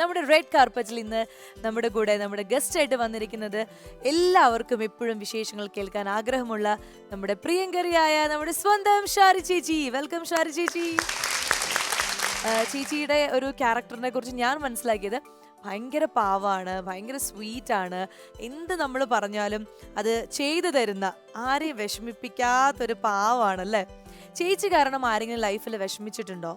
നമ്മുടെ റെഡ് കാർപ്പറ്റിൽ ഇന്ന് നമ്മുടെ കൂടെ നമ്മുടെ ഗസ്റ്റ് ആയിട്ട് വന്നിരിക്കുന്നത് എല്ലാവർക്കും എപ്പോഴും വിശേഷങ്ങൾ കേൾക്കാൻ ആഗ്രഹമുള്ള നമ്മുടെ പ്രിയങ്കരിയായ നമ്മുടെ സ്വന്തം ഷാരി ചേച്ചി. വെൽക്കം ഷാരി ചേച്ചി. ചേച്ചിയുടെ ഒരു ക്യാരക്ടറിനെ കുറിച്ച് ഞാൻ മനസ്സിലാക്കിയത് ഭയങ്കര പാവാണ് ഭയങ്കര സ്വീറ്റ് ആണ്. എന്ത് നമ്മൾ പറഞ്ഞാലും അത് ചെയ്തു തരുന്ന ആരെയും വിഷമിപ്പിക്കാത്തൊരു പാവാണ് അല്ലേ ചേച്ചി കാരണം ആരെങ്കിലും ലൈഫിൽ വിഷമിച്ചിട്ടുണ്ടോ?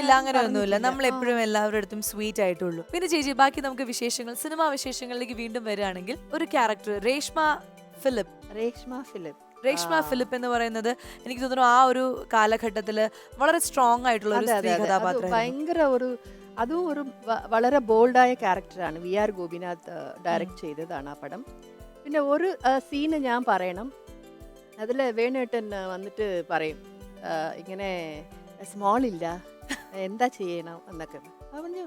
ഇല്ല അങ്ങനെ ഒന്നുമില്ല. നമ്മൾ എപ്പോഴും എല്ലാവരുടെ അടുത്തും സ്വീറ്റ് ആയിട്ടുള്ളൂ. പിന്നെ ചേച്ചി ബാക്കി നമുക്ക് വിശേഷങ്ങൾ സിനിമാ വിശേഷങ്ങളിലേക്ക് വീണ്ടും വരികയാണെങ്കിൽ ഒരു character Reshma Philip. Reshma Philip. Reshma Philip എന്ന് പറയുന്നത് എനിക്ക് തോന്നുന്നു ആ ഒരു കാലഘട്ടത്തിൽ വളരെ സ്ട്രോങ് ആയിട്ടുള്ള ഒരു സ്ത്രീ കഥാപാത്രം ഭയങ്കര ഒരു അതും ഒരു വളരെ ബോൾഡായ ക്യാരക്ടറാണ് വി ആർ ഗോപിനാഥ് ഡയറക്റ്റ് ചെയ്തതാണ് ആ പടം. പിന്നെ ഒരു സീന് ഞാൻ പറയണം. അതിൽ വേണേട്ടൻ വന്നിട്ട് പറയും. ഇങ്ങനെ സ്മോൾ ഇല്ല. എന്താ ചെയ്യണം എന്നൊക്കെ. പറഞ്ഞു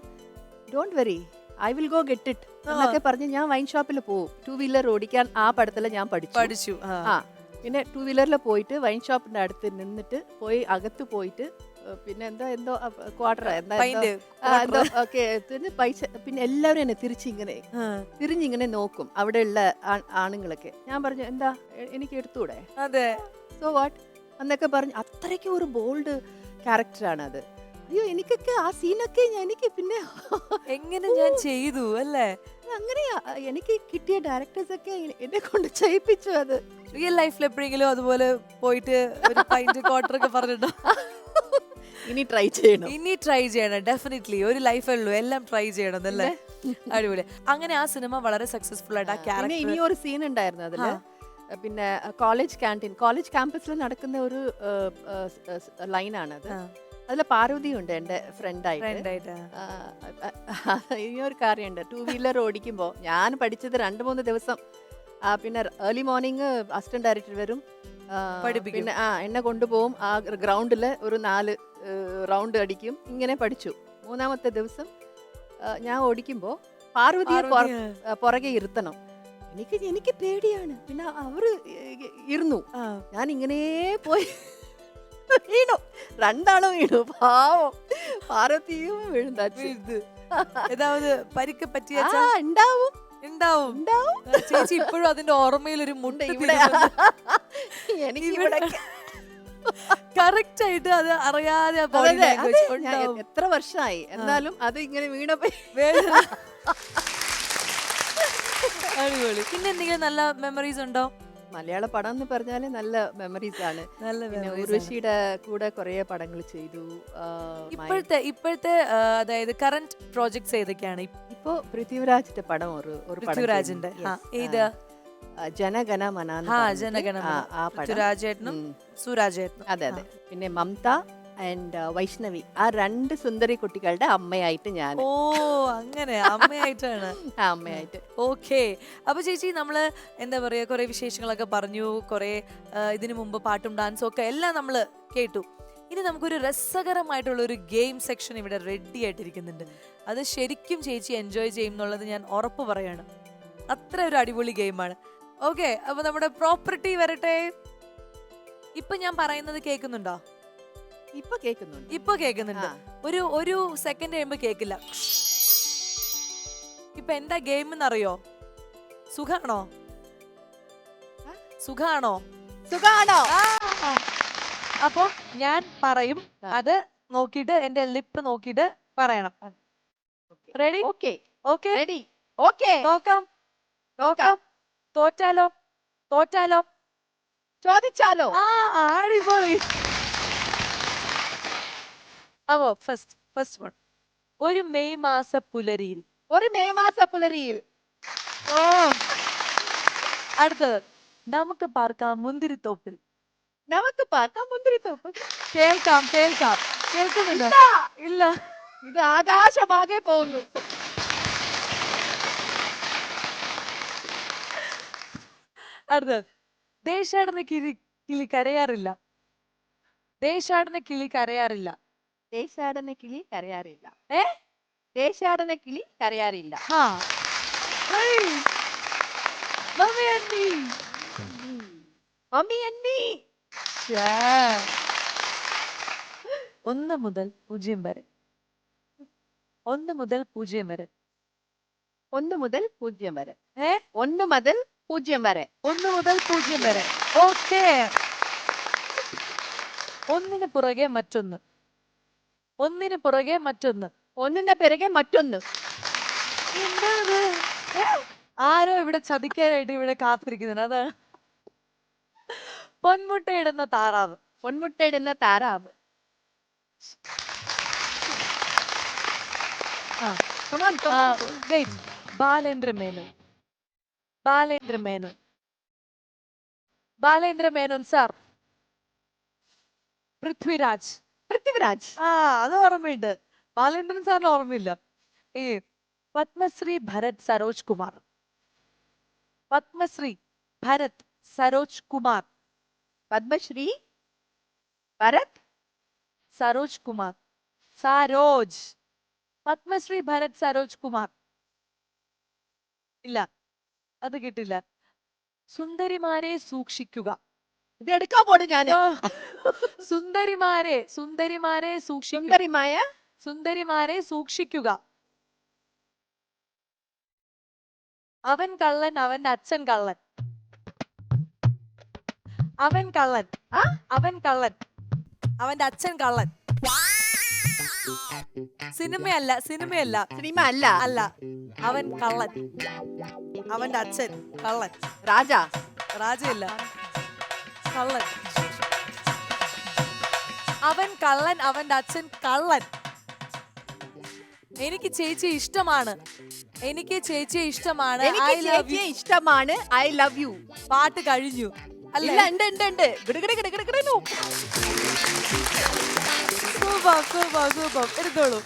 don't worry I will go get it എന്നൊക്കെ പറഞ്ഞ് ഞാൻ വൈൻ ഷോപ്പിൽ പോകും ടു വീലർ ഓടിക്കാൻ ആ പടത്തിൽ ഞാൻ പഠിച്ചു. പഠിച്ചു ആ. പിന്നെ ടു വീലറിൽ പോയിട്ട് വൈൻ ഷോപ്പിന്റെ അടുത്ത് നിന്നിട്ട് പോയി അകത്ത് പോയിട്ട് പിന്നെ എന്തോ എന്തോ ക്വാർട്ടർ എന്താ എന്തോ ഓക്കെ പൈസ പിന്നെ എല്ലാവരും എന്നെ തിരിച്ചിങ്ങനെ. തിരിഞ്ഞിങ്ങനെ നോക്കും അവിടെയുള്ള ആണുങ്ങളൊക്കെ. ഞാൻ പറഞ്ഞു എന്താ എനിക്ക് എടുത്തൂടെ? അതെ. സോ വാട്ട് എന്നൊക്കെ പറഞ്ഞു അത്രയ്ക്കും ഒരു ബോൾഡ് ക്യാരക്ടറാണ് അത് അയ്യോ എനിക്കൊക്കെ ആ സീനൊക്കെ എനിക്ക് പിന്നെ എങ്ങനെ ഞാൻ ചെയ്തു അല്ലേ? അങ്ങനെയാ എനിക്ക് കിട്ടിയ ഡയറക്ടേഴ്സ് ഒക്കെ എന്നെ കൊണ്ട് ചെയ്യിപ്പിച്ചു അത്. റിയൽ ലൈഫിൽ എപ്പോഴെങ്കിലും അതുപോലെ പോയിട്ട് ഒരു ക്വാർട്ടർ ഒക്കെ പറഞ്ഞിട്ടോ ഇനി ട്രൈ ചെയ്യണം. ഇനി ട്രൈ ചെയ്യണം ഡെഫിനറ്റ്ലി ഒരു ലൈഫേ ഉള്ളൂ എല്ലാം ട്രൈ ചെയ്യണം അല്ലേ? അടിപൊളി. അങ്ങനെ ആ സിനിമ വളരെ സക്സസ്ഫുൾ ആയിട്ട് ആ ക്യാരക്ടർ ഇനി ഒരു സീൻ ഉണ്ടായിരുന്നു അതിൽ. പിന്നെ കോളേജ് ക്യാന്റീൻ കോളേജ് ക്യാമ്പസിൽ നടക്കുന്ന ഒരു ലൈനാണ് അത് അതിൽ പാർവതി ഉണ്ട് എന്റെ ഫ്രണ്ടായിട്ട് ഫ്രണ്ട് ആയിട്ട് ഇനി ഒരു കാര്യമുണ്ട്. ടു വീലർ ഓടിക്കുമ്പോൾ ഞാൻ പഠിച്ചത് രണ്ട് മൂന്ന് ദിവസം പിന്നെ ഏർലി മോർണിംഗ് അസിസ്റ്റന്റ് ഡയറക്ടർ വരും. പിന്നെ ആ എന്നെ കൊണ്ടുപോകും. ആ ഗ്രൗണ്ടിൽ ഒരു നാല് റൗണ്ട് അടിക്കും. ഇങ്ങനെ പഠിച്ചു. മൂന്നാമത്തെ ദിവസം ഞാൻ ഓടിക്കുമ്പോൾ പാർവതിയെ പാർവതി, പുറകെ ഇരുത്തണം. എനിക്ക് എനിക്ക് പേടിയാണ്. പിന്നെ അവർ ഇരുന്നു. ഞാൻ ഇങ്ങനെ പോയി വീണു. രണ്ടാളും വീണു. പാവം. പാർവതിയും വീഴുന്ന ഇത്. ഏതാവത് പരിക്ക് പറ്റിയ ഉണ്ടാവും. ഉണ്ടാവും. ഉണ്ടാവും. ചേച്ചി ഇപ്പോഴും അതിന്റെ ഓർമ്മയിൽ ഒരു മുണ്ട ഇവിടെ. എനിക്ക് ഇവിടെ കറക്റ്റ് ആയിട്ട് അത് അറിയാതെ എത്ര വർഷമായി എന്നാലും അത് ഇങ്ങനെ വേദന. അടിപൊളി. പിന്നെ എന്തെങ്കിലും നല്ല മെമ്മറീസ് ഉണ്ടോ? മലയാള പടം എന്ന് പറഞ്ഞാൽ നല്ല മെമ്മറീസ് ആണ്. നല്ല. ഉർവശിയുടെ കൂടെ കുറെ പടങ്ങൾ ചെയ്തു. ഇപ്പോഴത്തെ ഇപ്പോഴത്തെ അതായത് കറന്റ് പ്രോജക്ട്സ് ഏതൊക്കെയാണ്? ഇപ്പ- പൃഥ്വിരാജിന്റെ പടം ഒരു ഒരു പൃഥ്വിരാജിന്റെ. ഏത്? ജനഗണ മനാ. ജനഗണ പൃഥ്വിരാജേട്ടനും. സുരാജേട്ടനും. അതെ അതെ. പിന്നെ മമത ആൻഡ് വൈഷ്ണവി ആ രണ്ട് സുന്ദരി കുട്ടികളുടെ അമ്മയായിട്ട് ഞാൻ ഓ അങ്ങനെ. അമ്മയായിട്ടാണ്. അമ്മയായിട്ട്. ഓക്കെ. അപ്പൊ ചേച്ചി നമ്മൾ എന്താ പറയാ കുറെ വിശേഷങ്ങളൊക്കെ പറഞ്ഞു കുറെ ഇതിനു മുമ്പ് പാട്ടും ഡാൻസും ഒക്കെ എല്ലാം നമ്മൾ കേട്ടു. ഇനി നമുക്കൊരു രസകരമായിട്ടുള്ള ഒരു ഗെയിം സെക്ഷൻ ഇവിടെ റെഡി ആയിട്ടിരിക്കുന്നുണ്ട്. അത് ശരിക്കും ചേച്ചി എൻജോയ് ചെയ്യും എന്നുള്ളത് ഞാൻ ഉറപ്പ് പറയാണ്. അത്ര ഒരു അടിപൊളി ഗെയിമാണ്. ഓക്കെ അപ്പൊ നമ്മുടെ പ്രോപ്പർട്ടി വരട്ടെ. ഇപ്പൊ ഞാൻ പറയുന്നത് കേൾക്കുന്നുണ്ടോ? ഇപ്പൊ കേൾക്കുന്നുണ്ട് ഇപ്പൊ കേൾക്കുന്നുണ്ട് ഒരു ഒരു സെക്കൻഡ് കഴിയുമ്പോ കേക്കില്ല. ഇപ്പൊ എന്താ ഗെയിം എന്നറിയോ? സുഖാണോ? സുഖാണോ? സുഖാണോ? അപ്പൊ ഞാൻ പറയും അത് നോക്കിട്ട് എന്റെ ലിപ്പ് നോക്കിട്ട് പറയണം. Ready okay. Okay. Ready okay നോക്കാം. നോക്കാം. തോറ്റാലോ? തോറ്റാലോ? ചോദിച്ചാലോ? ആ അടിപൊളി അപ്പോ ഫസ്റ്റ് ഫസ്റ്റ് വൺ ഒരു മെയ് മാസ പുലരിയിൽ. ഒരു മെയ് മാസ പുലരിയിൽ. ഓ അടുത്തത് നമുക്ക് പാർക്കാം മുന്തിരിത്തോപ്പിൽ. നമുക്ക് പാർക്കാം മുന്തിരിത്തോപ്പ് കേൾക്കാം കേൾക്കാം. കേൾക്കുന്നുണ്ടോ? ഇല്ല. ഇത് ആകാശമാകെ പോകുന്നു. അടുത്തത് ദേശാടന കിളി കിളി കരയാറില്ല. ദേശാടന കിളി കരയാറില്ല. ദേശാടന കിളി കരയാറില്ല. ഏ? ദേശാടന കിളി കരയാറില്ല. മമ്മി. മമ്മി അണ്ണി. ഒന്ന് മുതൽ പൂജ്യം വരെ. ഒന്ന് മുതൽ പൂജ്യം വരെ. ഒന്ന് മുതൽ പൂജ്യം വരെ. ഏ? ഒന്ന് മുതൽ പൂജ്യം വരെ. ഒന്ന് മുതൽ പൂജ്യം വരെ. ഓക്കെ. ഒന്നിന് പുറകെ മറ്റൊന്ന്. ഒന്നിന് പുറകെ മറ്റൊന്ന്. ഒന്നിന്റെ പിറകെ മറ്റൊന്ന്. ആരോ ഇവിടെ ചതിക്കാനായിട്ട് ഇവിടെ കാത്തിരിക്കുന്നുണ്ട് അതാണ് പൊന്മുട്ടയിടുന്ന താറാവ്. പൊന്മുട്ടയിടുന്ന താറാവ്. ബാലേന്ദ്ര മേനോൻ ബാലേന്ദ്ര മേനോൻ ബാലേന്ദ്ര മേനോൻ സാർ പൃഥ്വിരാജ്. പൃഥ്വിരാജ്. ആ അത് ഓർമ്മയുണ്ട്. ബാലേന്ദ്രൻ സാറിന് ഓർമ്മയില്ല. ഏ പത്മശ്രീ ഭരത് സരോജ് കുമാർ. പത്മശ്രീ ഭരത് സരോജ് കുമാർ. പത്മശ്രീ ഭരത് സരോജ് കുമാർ. സരോജ്. പത്മശ്രീ ഭരത് സരോജ് കുമാർ. ഇല്ല. അത് കിട്ടില്ല. സുന്ദരിമാരെ സൂക്ഷിക്കുക. ഇത് എടുക്കാൻ പോണു ഞാൻ സുന്ദരിമാരെ സുന്ദരിമാരെ സൂക്ഷിക്കുക സുന്ദരിമായ? സുന്ദരിമാരെ സൂക്ഷിക്കുക. അവൻ കള്ളൻ അവന്റെ അച്ഛൻ കള്ളൻ. അവൻ കള്ളൻ. ആ? അവൻ കള്ളൻ. അവന്റെ അച്ഛൻ കള്ളൻ. സിനിമയല്ല സിനിമയല്ല. സിനിമ അല്ല. അല്ല അവൻ കള്ളൻ. അവന്റെ അച്ഛൻ കള്ളൻ. രാജ. രാജയല്ല. കള്ളൻ. അവൻ കള്ളൻ അവന്റെ അച്ഛൻ കള്ളൻ. എനിക്ക് ചേച്ചി ഇഷ്ടമാണ്. എനിക്ക് ചേച്ചിയെ ഇഷ്ടമാണ്. എനിക്ക് ലവ് യു ചേച്ചിയെ ഇഷ്ടമാണ്. ഐ ലവ് യു പാട്ട് കഴിഞ്ഞു. ഇല്ല അല്ല ഉണ്ട് ഉണ്ട്. ഉണ്ട് ഗിടുകിട് ഗിടുകിട് ഗിടുകിടു. Super super super. എടുത്തോളൂ.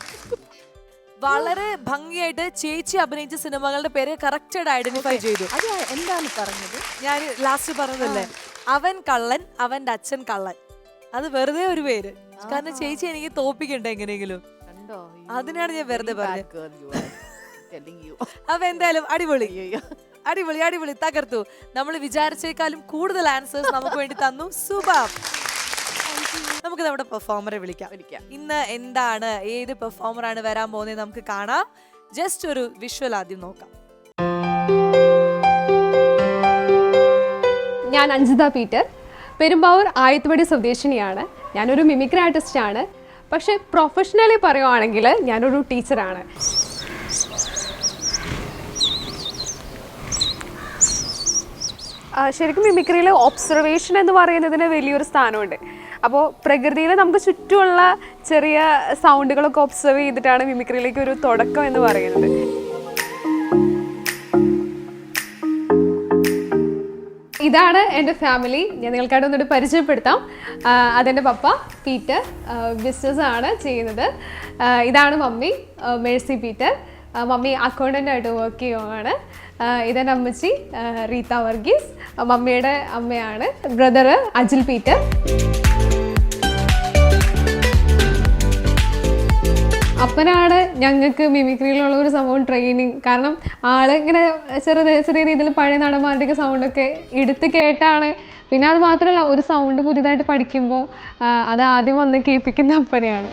വളരെ ഭംഗിയായിട്ട് ചേച്ചി അഭിനയിച്ച സിനിമകളുടെ പേര് കറക്റ്റഡ് ഐഡന്റിഫൈ ചെയ്തു. അത് എന്താണ് പറഞ്ഞത്? ഞാൻ ലാസ്റ്റ് പറഞ്ഞതല്ലേ? അവൻ കള്ളൻ അവന്റെ അച്ഛൻ കള്ളൻ. അത് വെറുതെ ഒരു പേര്. കാരണം ചേച്ചി എനിക്ക് തോപ്പിക്കണ്ട എങ്ങനെയെങ്കിലും. കണ്ടോ? അതിനാണ് ഞാൻ വെറുതെ പറഞ്ഞത്. അപ്പൊ എന്തായാലും അടിപൊളി. അടിപൊളി അടിപൊളി. തകർത്തു. നമ്മൾ വിചാരിച്ചേക്കാളും കൂടുതൽ ആൻസേഴ്സ് നമുക്ക് വേണ്ടി തന്നു. സൂപ്പർ. നമുക്ക് നമ്മുടെ പെർഫോമറെ വിളിക്കാം. വിളിക്കാം. ഇന്ന് എന്താണ് ഏത് പെർഫോമർ ആണ് വരാൻ പോകുന്നത് നമുക്ക് കാണാം. ജസ്റ്റ് ഒരു വിഷ്വൽ ആദ്യം നോക്കാം. ഞാൻ അഞ്ജിത പീറ്റർ. പെരുമ്പാവൂർ ആയത്തുപടി സ്വദേശിനിയാണ്. ഞാനൊരു മിമിക്രി ആർട്ടിസ്റ്റാണ് പക്ഷേ പ്രൊഫഷണലി പറയുവാണെങ്കിൽ ഞാനൊരു ടീച്ചറാണ് ശരിക്കും മിമിക്രിയിൽ ഒബ്സർവേഷൻ എന്ന് പറയുന്നതിന് വലിയൊരു സ്ഥാനമുണ്ട്. അപ്പോൾ പ്രകൃതിയിൽ നമുക്ക് ചുറ്റുമുള്ള ചെറിയ സൗണ്ടുകളൊക്കെ ഒബ്സർവ് ചെയ്തിട്ടാണ് മിമിക്രിയിലേക്ക് ഒരു തുടക്കം എന്ന് പറയുന്നത്. ഇതാണ് എന്റെ ഫാമിലി ഞാൻ നിങ്ങൾക്കായിട്ട് ഒന്നുകൂടി പരിചയപ്പെടുത്താം. അതെന്റെ പപ്പ പീറ്റർ ബിസിനസ് ആണ് ചെയ്യുന്നത്. ഇതാണ് mummy Mercy Peter. Mummy accountant ആയിട്ട് വർക്ക് ചെയ്യുവാണ്. ഇതെന്റെ അമ്മച്ചി റീത റീത്ത വർഗീസ് മമ്മിയുടെ അമ്മയാണ്. Brother Ajil Peter. അപ്പനാണ് ഞങ്ങൾക്ക് മിമിക്രിയിലുള്ള ഒരു സംഭവം ട്രെയിനിങ് കാരണം ആളിങ്ങനെ ചെറിയ ചെറിയ രീതിയിൽ പഴയ നടന്മാരുടെയൊക്കെ സൗണ്ടൊക്കെ എടുത്ത് കേട്ടാണ്. പിന്നെ അത് മാത്രമല്ല ഒരു സൗണ്ട് പുതിയതായിട്ട് പഠിക്കുമ്പോൾ അത് ആദ്യം വന്ന് കേൾപ്പിക്കുന്ന അപ്പനെയാണ്.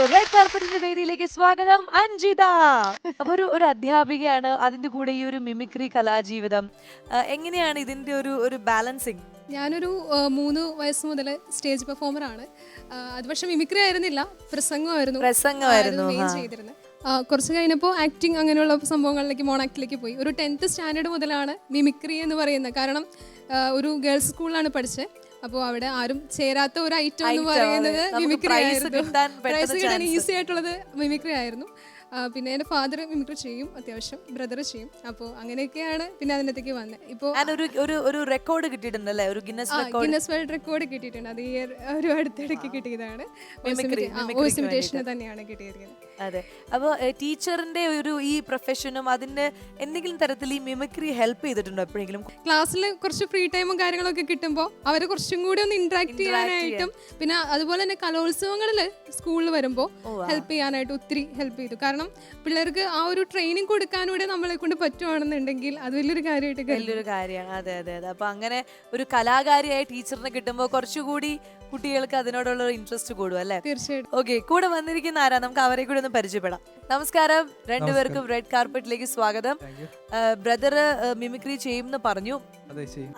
വേദിയിലേക്ക് സ്വാഗതം അഞ്ജിത. അപ്പൊ ഒരു ഒരു അധ്യാപികയാണ് അതിന്റെ കൂടെ ഈ ഒരു മിമിക്രി കലാജീവിതം. എങ്ങനെയാണ് ഇതിന്റെ ഒരു ഒരു ബാലൻസിങ്? ഞാനൊരു മൂന്ന് വയസ്സ് മുതൽ സ്റ്റേജ് പെർഫോമർ ആണ്. അത് പക്ഷെ മിമിക്രി ആയിരുന്നില്ല പ്രസംഗമായിരുന്നു. പ്രസംഗമായിരുന്നു. ചെയ്തിരുന്നത് കുറച്ച് കഴിഞ്ഞപ്പോൾ ആക്ടിങ് അങ്ങനെയുള്ള സംഭവങ്ങളിലേക്ക് മോൺ ആക്ടിലേക്ക് പോയി. ഒരു ടെൻത്ത് സ്റ്റാൻഡേർഡ് മുതലാണ് മിമിക്രി എന്ന് പറയുന്നത് കാരണം ഒരു ഗേൾസ് സ്കൂളിലാണ് പഠിച്ചത് അപ്പോൾ അവിടെ ആരും ചേരാത്ത ഒരു ഐറ്റം എന്ന് പറയുന്നത് മിമിക്രി ആയിരുന്നു. പെട്ടെന്ന് പ്രൈസ് കിട്ടാൻ ഈസി ആയിട്ടുള്ളത് മിമിക്രി ആയിരുന്നു. പിന്നെ എന്റെ ഫാദർ മിമിക്രി ചെയ്യും അത്യാവശ്യം ബ്രദർ ചെയ്യും. അപ്പോൾ അങ്ങനെയൊക്കെയാണ് പിന്നെ അതിനകത്തേക്ക് വന്നത് ഇപ്പോൾ ഒരു ഒരു ഒരു റെക്കോർഡ് കിട്ടിയിട്ടുണ്ടല്ലേ? ഒരു Guinness record Guinness world record കിട്ടിയിട്ടുണ്ട്. അത് ഈ ഒരു- അടുത്തിടയ്ക്ക് കിട്ടിയതാണ്. വോയിസ് ഇമിറ്റേഷന് തന്നെയാണ് കിട്ടിയിരിക്കുന്നത്. അതെ. അപ്പോൾ ടീച്ചറിന്റെ ഒരു ഈ പ്രൊഫഷനും അതിന് എന്തെങ്കിലും തരത്തിൽ ഈ മിമിക്രി ഹെൽപ്പ് ചെയ്തിട്ടുണ്ടോ എപ്പോഴെങ്കിലും? ക്ലാസ്സിൽ കുറച്ച് ഫ്രീ ടൈമും കാര്യങ്ങളൊക്കെ കിട്ടുമ്പോൾ അവരെ കുറച്ചും കൂടി ഒന്ന് ഇന്ററാക്ട് ചെയ്യാനായിട്ടും പിന്നെ അതുപോലെ തന്നെ കലോത്സവങ്ങളിൽ സ്കൂളിൽ വരുമ്പോൾ. ഹെൽപ്പ് ചെയ്യാനായിട്ട് ഒത്തിരി ഹെൽപ്പ് ചെയ്തു. കാരണം കാരണം പിള്ളേർക്ക് ആ ഒരു ട്രെയിനിങ് കൊടുക്കാനൂടെ നമ്മളെ കൊണ്ട് പറ്റുവാണെന്നുണ്ടെങ്കിൽ അത് വലിയൊരു കാര്യമായിട്ട് വലിയൊരു കാര്യമാണ്. അതെ അതെ അതെ. അപ്പൊ അങ്ങനെ ഒരു കലാകാരിയായ ടീച്ചറിനെ കിട്ടുമ്പോൾ കുറച്ചുകൂടി കുട്ടികൾക്ക് അതിനോടുള്ള ഇൻട്രസ്റ്റ് കൂടും അല്ലേ? തീർച്ചയായിട്ടും. ഓക്കെ കൂടെ വന്നിരിക്കുന്ന ആരാ? നമുക്ക് അവരെ കൂടെ ഒന്ന് പരിചയപ്പെടാം. നമസ്കാരം. രണ്ടുപേർക്കും റെഡ് കാർപ്പറ്റിലേക്ക് സ്വാഗതം. ബ്രദർ മിമിക്രി ചെയ്യുമെന്ന് പറഞ്ഞു.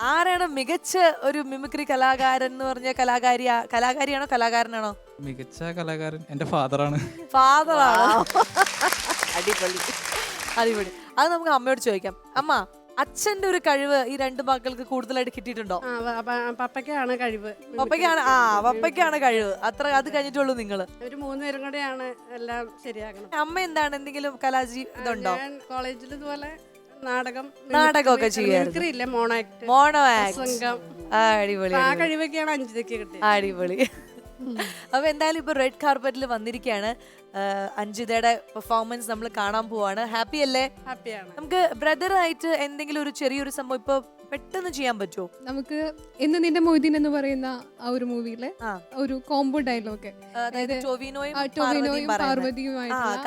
ആരാണ് മികച്ച ഒരു മിമിക്രി കലാകാരൻ എന്ന് പറഞ്ഞ കലാകാരി കലാകാരിയാണോ കലാകാരനാണോ? മികച്ച കലാകാരൻ എന്റെ ഫാദറാണ്. ഫാദർ ആണോ? അടിപൊളി. അടിപൊളി. അത് നമുക്ക് അമ്മയോട് ചോദിക്കാം. അമ്മ അച്ഛന്റെ ഒരു കഴിവ് ഈ രണ്ട് മക്കൾക്ക് കൂടുതലായിട്ട് കിട്ടിയിട്ടുണ്ടോ? ആ, പ- പ- പപ്പയ്ക്കാണ് കഴിവ്. പപ്പയ്ക്കാണ് ആ പപ്പയ്ക്കാണ് കഴിവ്. അത്ര അത് കഴിഞ്ഞിട്ടുള്ളൂ നിങ്ങൾ ഒരു മൂന്നുപേരും കൂടെയാണ് എല്ലാം ശരിയാക്കണം അമ്മ എന്താണ് എന്തെങ്കിലും കലാജി ഇതുണ്ടോ? ഞാൻ കോളേജിൽ ഇതുപോലെ നാടകം നാടകമൊക്കെ ചെയ്യാറുണ്ട് mimicry mono act. Mono act. ആ അടിപൊളി ആ. കഴിവൊക്കെയാണ് അഞ്ചിതയ്ക്ക് കിട്ടിയത്. അടിപൊളി. അപ്പൊ എന്തായാലും ഇപ്പൊ റെഡ് കാർപ്പറ്റിൽ വന്നിരിക്കുകയാണ് അഞ്ജിതയുടെ പെർഫോമൻസ് നമ്മൾ കാണാൻ പോവാണ്. ഹാപ്പി അല്ലേ? ഹാപ്പിയാണ് നമുക്ക് ബ്രദറായിട്ട് എന്തെങ്കിലും ഒരു ചെറിയൊരു സംഭവം ഇപ്പൊ പെട്ടെന്ന് ചെയ്യാൻ പറ്റുമോ നമുക്ക് ഇന്ന് നിന്റെ മൊയ്തീൻ എന്ന് പറയുന്ന ആ ഒരു മൂവിയിലെ ഒരു കോംബോ ഡയലോഗ് അതായത് ടൊവിനോയും. പാർവതിയുമായിട്ടുള്ള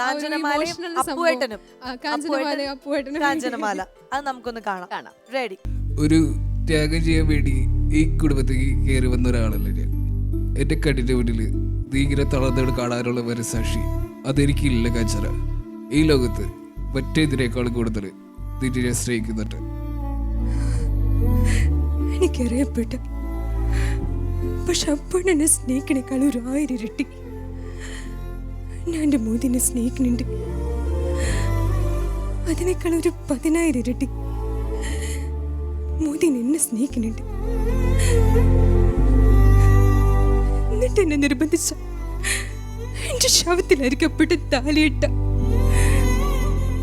അത് നമുക്കൊന്ന് കാണാം. കാണാം. റെഡി ഒരു ത്യാഗം ചെയ്യാൻ വേണ്ടി ഈ കുടുംബത്തേക്ക് കയറി വന്ന ഒരാളല്ലേ ഞാൻ. എന്റെ കടിന്റെ മുന്നിൽ ഭീകര തളർന്നുകൾ കാണാനുള്ള ഒരു സാക്ഷി. അതെനിക്കില്ല കാഞ്ചന. ഈ ലോകത്ത് മറ്റേതിനേക്കാളും കൂടുതൽ നിന്നെ സ്നേഹിക്കുന്നുണ്ട്. എനിക്കറിയപ്പെട്ടു പക്ഷെ അപ്പോൾ സ്നേഹിക്കണേക്കാൾ ഒരു ആയിരം ഇരട്ടി. ഞാൻ എന്റെ മോദിനെ സ്നേഹിക്കുന്നുണ്ട്. അതിനേക്കാൾ ഒരു പതിനായിരം ഇരട്ടി. മോദി എന്നെ സ്നേഹിക്കുന്നുണ്ട്. എന്നിട്ട് എന്നെ നിർബന്ധിച്ച. എന്റെ ശവത്തിൽ അപ്പോഴും താലിയിട്ട.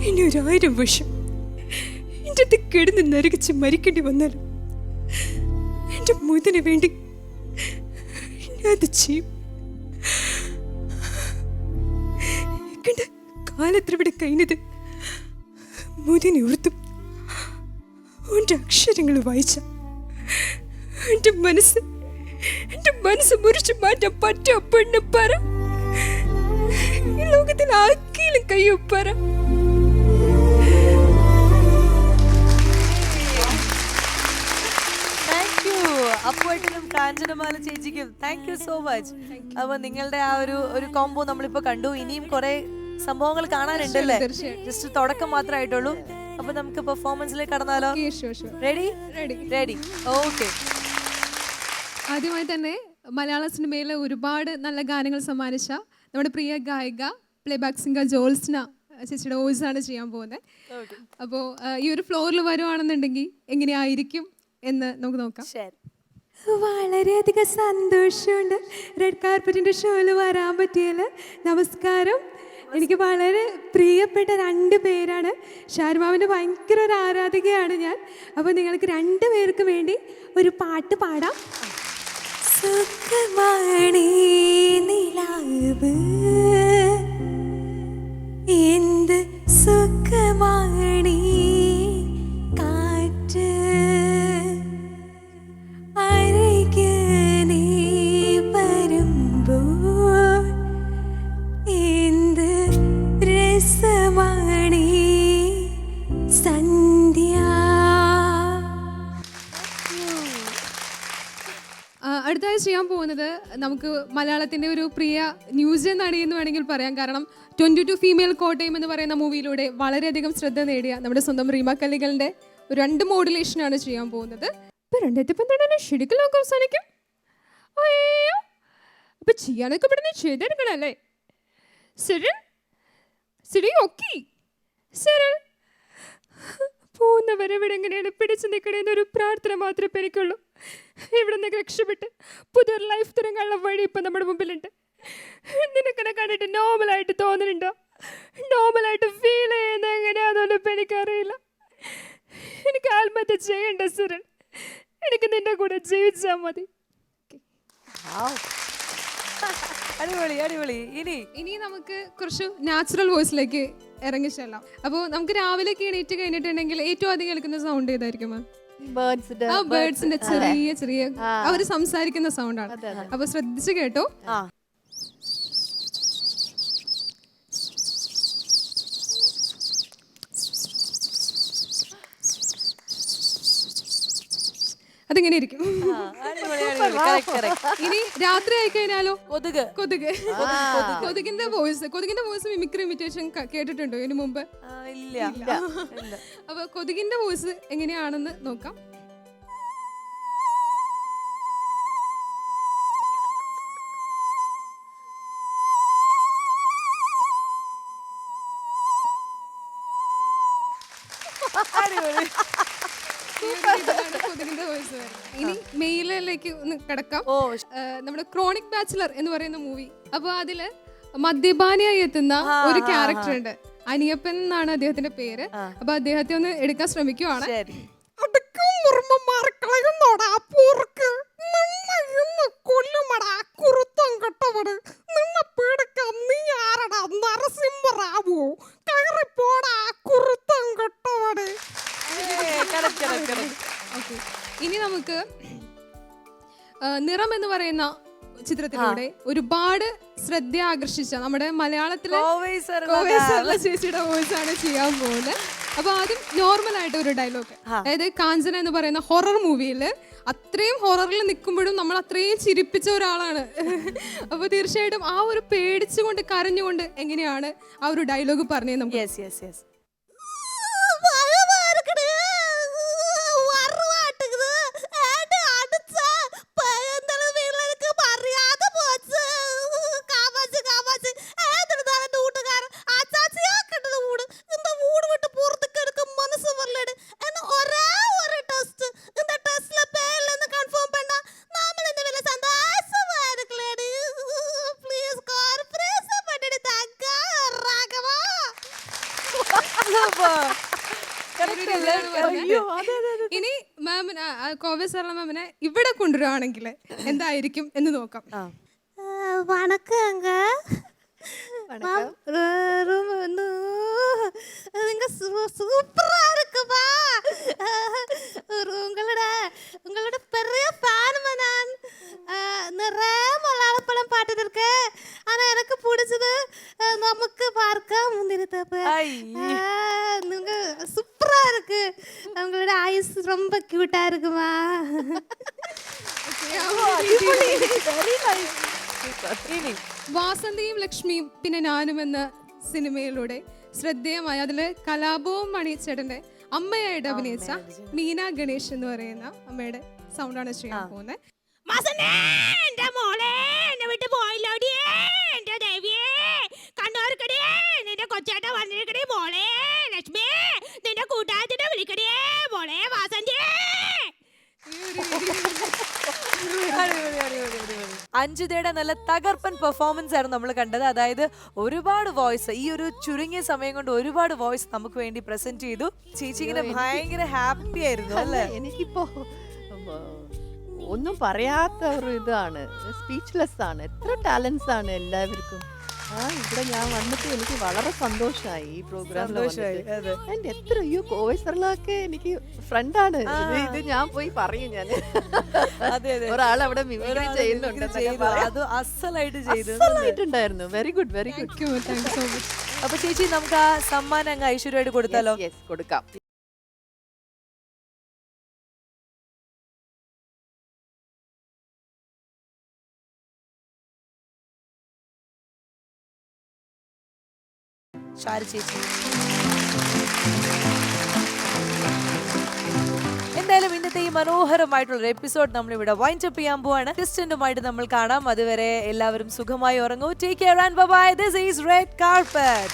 ഇനി ഒരായിരം വർഷം എന്റെ അത് കിടന്ന് നരകിച്ച് മരിക്കേണ്ടി വന്നാലും എന്റെ മുതിന് വേണ്ടി അത് ചെയ്യും. കണ്ട കാലത്ര ഇവിടെ കഴിഞ്ഞത് മുതിനെ ഓർത്തും. അവന്റെ അക്ഷരങ്ങൾ വായിച്ച. എന്റെ മനസ്സ് എന്റെ മനസ്സ് മുറിച്ച് മാറ്റാൻ പറ്റുമോ പെണ്ണ് പറ ഈ ലോകത്തിൽ ആക്കിയിലും കയ്യോ പറ അപ്പുവായിട്ടിനും കാഞ്ചനമാല ചേച്ചിക്കും താങ്ക് യു സോ മച്ച് അപ്പൊ നിങ്ങളുടെ ആ ഒരു ഒരു കോംബോ നമ്മളിപ്പോ കണ്ടു ഇനിയും കുറെ സംഭവങ്ങൾ കാണാനുണ്ടല്ലേ. ജസ്റ്റ് തുടക്കം മാത്രമായിട്ടുള്ളൂ അപ്പൊ നമുക്ക് പെർഫോമൻസിലേക്ക് കടന്നാലോ. Ready Ready. റെഡി ഓക്കെ ആദ്യമായി തന്നെ മലയാള സിനിമയിലെ ഒരുപാട് നല്ല ഗാനങ്ങൾ സമ്മാനിച്ച നമ്മുടെ പ്രിയ ഗായിക പ്ലേബാക്ക് സിംഗർ ജോൾസ്ന ചേച്ചിയുടെ വോയിസ് ആണ് ചെയ്യാൻ പോകുന്നത്. അപ്പോൾ ഈ ഒരു ഫ്ലോറിൽ വരുവാണെന്നുണ്ടെങ്കിൽ എങ്ങനെയായിരിക്കും എന്ന് നമുക്ക് നോക്കാം. വളരെയധികം സന്തോഷമുണ്ട്. റെഡ് കാർപ്പറ്റിന്റെ ഷോയിൽ വരാൻ പറ്റിയത് നമസ്കാരം. എനിക്ക് വളരെ പ്രിയപ്പെട്ട രണ്ട് പേരാണ്. ഷാരുമാവിന്റെ ഭയങ്കര ഒരു ആരാധികയാണ് ഞാൻ. അപ്പോൾ നിങ്ങൾക്ക് രണ്ട് പേർക്ക് വേണ്ടി ഒരു പാട്ട് പാടാം. സുഖമാണീ നിലാവ്. എന്ത് സുഖമാണീ ചെയ്യാൻ പോകുന്നത് നമുക്ക് മലയാളത്തിന്റെ ഒരു പ്രിയ ന്യൂസ് നടി എന്ന് വേണമെങ്കിൽ പറയാം. കാരണം ട്വന്റി ടു ഫീമെയിൽ കോട്ടയം എന്ന് പറയുന്ന മൂവിയിലൂടെ വളരെയധികം ശ്രദ്ധ നേടിയ നമ്മുടെ സ്വന്തം റീമ കല്ലികളുടെ രണ്ട് മോഡുലേഷനാണ് ചെയ്യാൻ പോകുന്നത്. ഇപ്പം രണ്ടായിരത്തി പന്ത്രണ്ടിന് ശരിക്കും ലോകം അവസാനിക്കും? അയ്യോ. അപ്പം ചെയ്യാനൊക്കെ ഇവിടുന്ന് ചെയ്തെടുക്കണല്ലേ? ശരി ഓക്കെ. ശരി പോകുന്നവരെ ഇവിടെ എങ്ങനെയാണ് പിടിച്ചു നിൽക്കണേന്നൊരു പ്രാർത്ഥന മാത്രമേ എനിക്കുള്ളൂ. ഇവിടെ നിന്ന് രക്ഷപ്പെട്ട് പുതിയൊരു ലൈഫ് തുടങ്ങാനുള്ള വഴി ഇപ്പം നമ്മുടെ മുമ്പിലുണ്ട്. നിനക്കെന്നെ കണ്ടിട്ട് നോർമലായിട്ട് തോന്നുന്നുണ്ടോ നോർമലായിട്ട് ഫീൽ ചെയ്യുന്ന എങ്ങനെയാണെന്നൊന്നും ഇപ്പം എനിക്കറിയില്ല. എനിക്ക് ആത്മഹത്യ ചെയ്യണ്ട സുരൻ. എനിക്ക് നിന്റെ കൂടെ ജീവിച്ചാൽ മതി. അടിപൊളി അടിപൊളി. ഇനി? ഇനി നമുക്ക് കുറച്ച് നാച്ചുറൽ വോയിസിലേക്ക് ഇറങ്ങി ചെല്ലാം. അപ്പോൾ നമുക്ക് രാവിലെ എണീറ്റ് കഴിഞ്ഞിട്ടുണ്ടെങ്കിൽ ഏറ്റവും അധികം കേൾക്കുന്ന സൗണ്ട് ഏതായിരിക്കും മാം ബേർഡ്സിന്റെ ആ ബേർഡ്സിന്റെ ചെറിയ ചെറിയ അവർ സംസാരിക്കുന്ന സൗണ്ടാണ്. അപ്പൊ ശ്രദ്ധിച്ചു കേട്ടോ. അതെങ്ങനെ ഇരിക്കും. ഇനി രാത്രി ആയി കഴിഞ്ഞാലോ? കൊതുക്. കൊതുക്. കൊതുകിന്റെ വോയിസ് കൊതുകിന്റെ വോയിസ് മിമിക്രി ഇമിറ്റേഷൻ കേട്ടിട്ടുണ്ടോ ഇതിനു മുമ്പ്? ഇല്ല. ഇല്ല. അപ്പൊ കൊതുകിന്റെ വോയിസ് എങ്ങനെയാണെന്ന് നോക്കാം. മെയിലിലേക്ക് ഒന്ന് കിടക്കാം. നമ്മുടെ ക്രോണിക് ബാച്ചിലർ എന്ന് പറയുന്ന മൂവി. അപ്പൊ അതിൽ മദ്യപാനിയായി എത്തുന്ന ഒരു ക്യാരക്ടർ ഉണ്ട് അനിയപ്പൻ എന്നാണ് അദ്ദേഹത്തിന്റെ പേര്. അപ്പൊ അദ്ദേഹത്തെ ഒന്ന് എടുക്കാൻ ശ്രമിക്കുവാണ്. ശരി. അടക്കം നിറം എന്ന് പറയുന്ന ചിത്രത്തിലൂടെ ഒരുപാട് ശ്രദ്ധ ആകർഷിച്ച നമ്മുടെ മലയാളത്തിലെ കോവൈ കോവൈ ചേച്ചിയുടെ വോയിസ് ആണ് ചെയ്യാൻ പോകുന്നത്. അപ്പൊ ആദ്യം നോർമൽ ആയിട്ട് ഒരു ഡയലോഗ് അതായത് കാഞ്ചന എന്ന് പറയുന്ന ഹൊറർ മൂവിയിൽ അത്രയും ഹൊററിൽ നിൽക്കുമ്പോഴും നമ്മൾ അത്രയും ചിരിപ്പിച്ച ഒരാളാണ്. അപ്പൊ തീർച്ചയായിട്ടും ആ ഒരു പേടിച്ചുകൊണ്ട് കരഞ്ഞുകൊണ്ട് എങ്ങനെയാണ് ആ ഒരു ഡയലോഗ് പറഞ്ഞത് നമുക്ക്? യെസ് യെസ് യെസ് ഇനി മാമിന് കോവേ സർണ മാമിനെ ഇവിടെ കൊണ്ടുവരുവാണെങ്കിൽ എന്തായിരിക്കും എന്ന് നോക്കാം. വണക്കങ്ക வணக்கம். ரூம் வந்து. நீங்க சூப்பரா இருக்குப்பா. உங்களோட உங்களோட பெரிய ஃபேனுமா நான் நிறைய மலையாள படம் பாட்டுட்டு இருக்கேன் ஆனா எனக்கு பிடிச்சது நமக்கு பார்க்க முந்திரி தப்பு நீங்க சூப்பரா இருக்கு. உங்களோட ஐஸ் ரொம்ப கியூட்டா இருக்குமா. ഇനി വാസന്തിയും ലക്ഷ്മിയും പിന്നെ ഞാനും എന്ന സിനിമയിലൂടെ ശ്രദ്ധേയമായ അതിൽ കലാപവും മണിച്ചേട്ടന്റെ അമ്മയായിട്ട് അഭിനയിച്ച മീന ഗണേഷ് എന്ന് പറയുന്ന അമ്മയുടെ സൗണ്ടാണ് ചെയ്യാൻ പോകുന്നത് എന്റെ മോളെ എന്നെ വിട്ട് പോയില്ലോടിയേ എന്റെ ദേവിയേ കണ്ണൂർക്കടേ നിന്റെ കൊച്ചേട്ട വന്നിരിക്കണേ മോളെ ലക്ഷ്മി നിന്റെ കൂട്ടാരത്തിനെ വിളിക്കണേ മോളെ അടിപൊളി. അഞ്ജിതയുടെ നല്ല തകർപ്പൻ പെർഫോമൻസ് ആയിരുന്നു നമ്മൾ കണ്ടത്. അതായത് ഒരുപാട് വോയിസ് ഈ ഒരു ചുരുങ്ങിയ സമയം കൊണ്ട് ഒരുപാട് വോയിസ് നമുക്ക് വേണ്ടി പ്രസന്റ് ചെയ്തു. ചേച്ചി ഇങ്ങനെ ഭയങ്കര ഹാപ്പി ആയിരുന്നു അല്ലെ? എനിക്കിപ്പോ ഒന്നും പറയാത്ത ഒരു ഇതാണ്. സ്പീച്ച്ലെസ് ആണ്. എത്ര ടാലൻസ് ആണ് എല്ലാവർക്കും. ആ ഇവിടെ ഞാൻ വന്നിട്ട് എനിക്ക് വളരെ സന്തോഷമായി ഈ പ്രോഗ്രാം സന്തോഷമായി, അതെ. എന്റെ എത്ര അയ്യോ കോവേസറിലൊക്കെ എനിക്ക് ഫ്രണ്ടാണ് ഇത് ഞാൻ പോയി പറയും ഞാൻ. അതെ അതെ. ഒരാൾ അവിടെ മിമിക്രി ചെയ്യുന്നുണ്ട്. അത് അസലായിട്ട് ചെയ്തു. അസലായിട്ടുണ്ടായിരുന്നു. Very good very good thank so much അപ്പൊ ചേച്ചി നമുക്ക് ആ സമ്മാനം അങ്ങ് ഐശ്വര്യമായിട്ട് കൊടുത്താലോ? കൊടുക്കാം. ഷാരി ചേച്ചി. എന്തായാലും ഇന്നത്തെ ഈ മനോഹരമായിട്ടുള്ള എപ്പിസോഡ് നമ്മൾ ഇവിടെ വൈൻഡ് അപ്പ് ചെയ്യാൻ പോവാണ്. ക്രിസ്റ്റന്റുമായിട്ട് നമ്മൾ കാണാം. അതുവരെ എല്ലാവരും സുഖമായി ഉറങ്ങൂ. Take care and bye this is red carpet